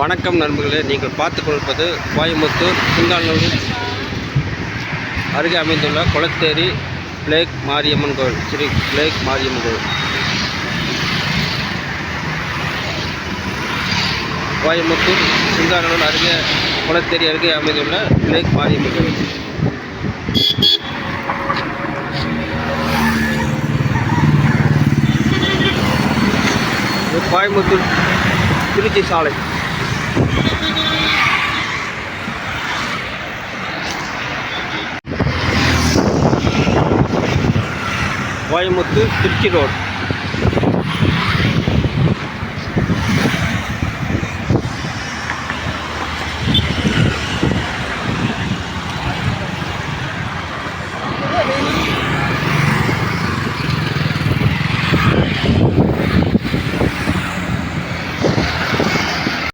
வணக்கம் நண்பர்களே. நீங்கள் பார்த்து கொண்டிருப்பது கோயம்புத்தூர் சிங்காநல்லூர் அருகே அமைந்துள்ள குளத்தேரி பிளேக் மாரியம்மன் கோவில் ஸ்ரீ பிளேக் மாரியம்மன் கோவில். கோயம்புத்தூர் சிங்காநல்லூர் அருகே குளத்தேரி அருகே அமைந்துள்ள பிளேக் மாரியம்மன் கோவில். கோயம்புத்தூர் திருச்சி சாலை. கோயம்புத்தூர் திருச்சி ரோடு.